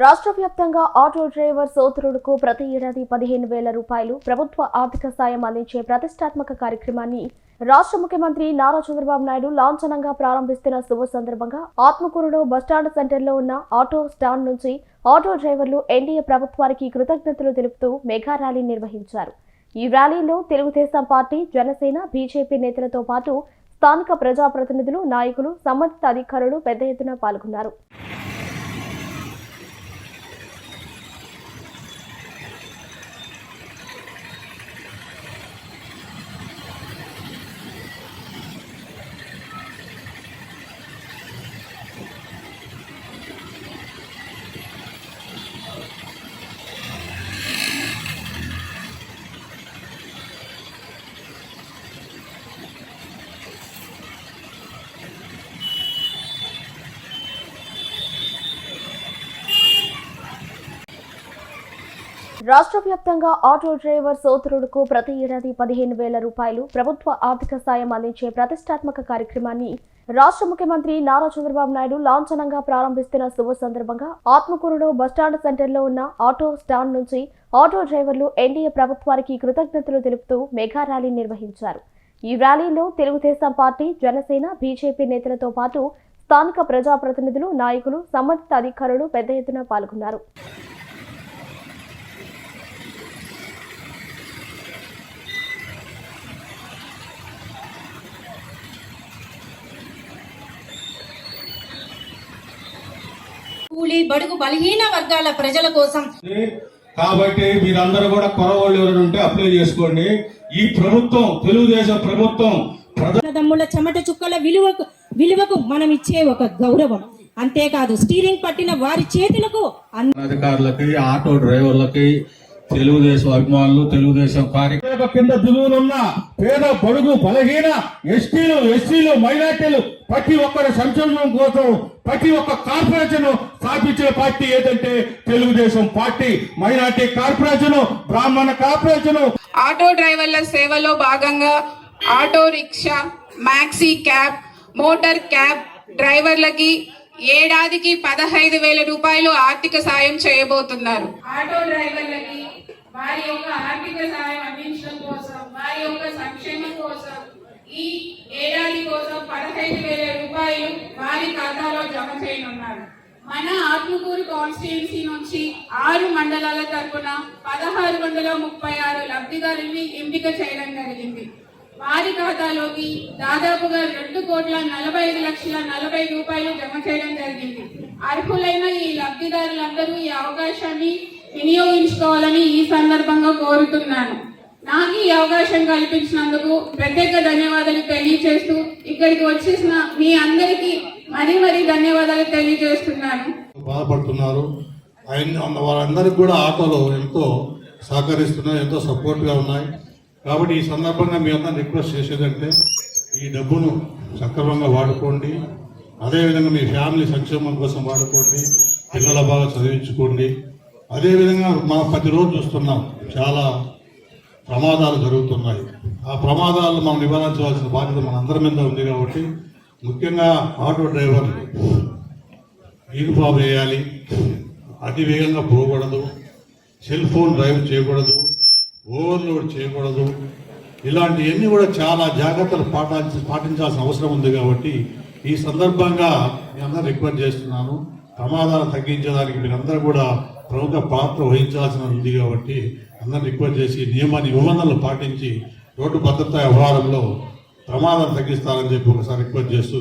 రాష్ట్ర వ్యాప్తంగా auto driver సోదరుడుకు ప్రతి ఏడాది పదిహేను వేల రూపాయలు ప్రభుత్వ ఆర్థిక సాయం అందించే ప్రతిష్టాత్మక కార్యక్రమాన్ని రాష్ట్ర ముఖ్యమంత్రి నారా చంద్రబాబు నాయుడు లాంఛనంగా ప్రారంభిస్తున్న శుభ సందర్భంగా ఆత్మకూరులో బస్టాండ్ సెంటర్లో ఉన్న ఆటో స్టాండ్ నుంచి ఆటో డ్రైవర్లు ఎన్డీఏ ప్రభుత్వానికి కృతజ్ఞతలు తెలుపుతూ మెగా ర్యాలీ నిర్వహించారు. ఈ ర్యాలీలో తెలుగుదేశం పార్టీ జనసేన బీజేపీ నేతలతో పాటు స్థానిక ప్రజాప్రతినిధులు నాయకులు సంబంధిత అధికారులు పెద్ద ఎత్తున పాల్గొన్నారు. రాష్ట్ర వ్యాప్తంగా ఆటో డ్రైవర్ సోదరుడుకు ప్రతి ఏడాది పదిహేను వేల రూపాయలు ప్రభుత్వ ఆర్థిక సాయం అందించే ప్రతిష్టాత్మక కార్యక్రమాన్ని రాష్ట్ర ముఖ్యమంత్రి నారా చంద్రబాబు నాయుడు లాంఛనంగా ప్రారంభిస్తున్న శుభ సందర్భంగా ఆత్మకూరులో బస్టాండ్ సెంటర్లో ఉన్న ఆటో స్టాండ్ నుంచి ఆటో డ్రైవర్లు ఎన్డీఏ ప్రభుత్వానికి కృతజ్ఞతలు తెలుపుతూ మెగా ర్యాలీ నిర్వహించారు. ఈ ర్యాలీలో తెలుగుదేశం పార్టీ జనసేన బీజేపీ నేతలతో పాటు స్థానిక ప్రజాప్రతినిధులు నాయకులు సంబంధిత అధికారులు పెద్ద ఎత్తున పాల్గొన్నారు. కూలీ బడుగు బలహీన వర్గాల ప్రజల కోసం. కాబట్టి మీరందరూ కూడా కొరవాళ్ళు ఎవరైనా ఉంటే అప్లై చేసుకోండి. ఈ ప్రభుత్వం తెలుగుదేశం ప్రభుత్వం దమ్ముల చెమట చుక్కల విలువకు విలువకు మనం ఇచ్చే ఒక గౌరవం. అంతేకాదు స్టీరింగ్ పట్టిన వారి చేతులకు అధికారులకి ఆటో డ్రైవర్లకి తెలుగుదేశం అభిమానులు తెలుగుదేశం కార్యక్రమ కింద దిగువనున్న పేద బడుగు బలహీన ఎస్టీలు ఎస్సీలు మైనార్టీలు ప్రతి ఒక్కరి సంక్షేమం కోసం ప్రతి ఒక్క కార్పొరేషన్ స్థాపించే పార్టీ ఏదంటే తెలుగుదేశం పార్టీ. మైనార్టీ కార్పొరేషన్ బ్రాహ్మణ కార్పొరేషన్ ఆటో డ్రైవర్ల సేవలో భాగంగా auto rickshaw maxi cab motor cab డ్రైవర్లకి ఏడాదికి పదహైదు వేల రూపాయలు ఆర్థిక సాయం చేయబోతున్నారు. ఆటో డ్రైవర్లకి వారి యొక్క ఆర్థిక సాయం అందించడం కోసం వారి యొక్క సంక్షేమం కోసం ఈ ఏడాది కోసం పదహైదు వేల రూపాయలు వారి ఖాతాలో జమ చేయనున్నారు. మన ఆత్మకూరు కాన్స్టిట్యున్సీ నుంచి ఆరు మండలాల తరపున పదహారు వందల ముప్పై ఆరు లబ్ధిదారుల్ని ఎంపిక చేయడం జరిగింది. వారి ఖాతాలోకి దాదాపుగా రెండు కోట్ల నలభై ఐదు లక్షల నలభై రూపాయలు జమ చేయడం జరిగింది. అర్హులైన ఈ లబ్ధిదారులందరూ ఈ అవకాశాన్ని వినియోగించుకోవాలని ఈ సందర్భంగా కోరుతున్నాను. నాకు ఈ అవకాశం కల్పించినందుకు ప్రత్యేక ధన్యవాదాలు తెలియజేస్తూ ఇక్కడికి వచ్చేసిన మీ అందరికీ మరీ మరీ ధన్యవాదాలు తెలియజేస్తున్నాను. బాధపడుతున్నారు. ఆయన వారందరికీ కూడా ఆటోలు ఎంతో సహకరిస్తున్నాయి ఎంతో సపోర్ట్గా ఉన్నాయి. కాబట్టి ఈ సందర్భంగా మీ అందరిని రిక్వెస్ట్ చేసేదంటే ఈ డబ్బును సక్రమంగా వాడుకోండి. అదేవిధంగా మీ ఫ్యామిలీ సంక్షేమం కోసం వాడుకోండి. పిల్లల బాగా చదివించుకోండి. అదేవిధంగా మనం ప్రతిరోజు చూస్తున్నాం చాలా ప్రమాదాలు జరుగుతున్నాయి. ఆ ప్రమాదాలు మనం నివారించవలసిన బాధ్యత మనందరి మీద ఉంది కాబట్టి ముఖ్యంగా ఆటో డ్రైవర్లు యూనిఫామ్ వేయాలి అతి వేగంగా పోకూడదు సెల్ ఫోన్ డ్రైవ్ చేయకూడదు ఓవర్లోడ్ చేయకూడదు. ఇలాంటివన్నీ కూడా చాలా జాగ్రత్తలు పాటించి పాటించాల్సిన అవసరం ఉంది కాబట్టి ఈ సందర్భంగా నేను అందరూ రిక్వెస్ట్ చేస్తున్నాను. ప్రమాదాలు తగ్గించడానికి మీరందరూ కూడా ప్రముఖ పాత్ర వహించాల్సిన ఉంది కాబట్టి అందరూ రిక్వెస్ట్ చేసి నియమ నిబంధనలు పాటించి రోడ్డు భద్రతా వ్యవహారంలో ప్రమాదాలు తగ్గిస్తారని చెప్పి ఒకసారి రిక్వెస్ట్ చేస్తూ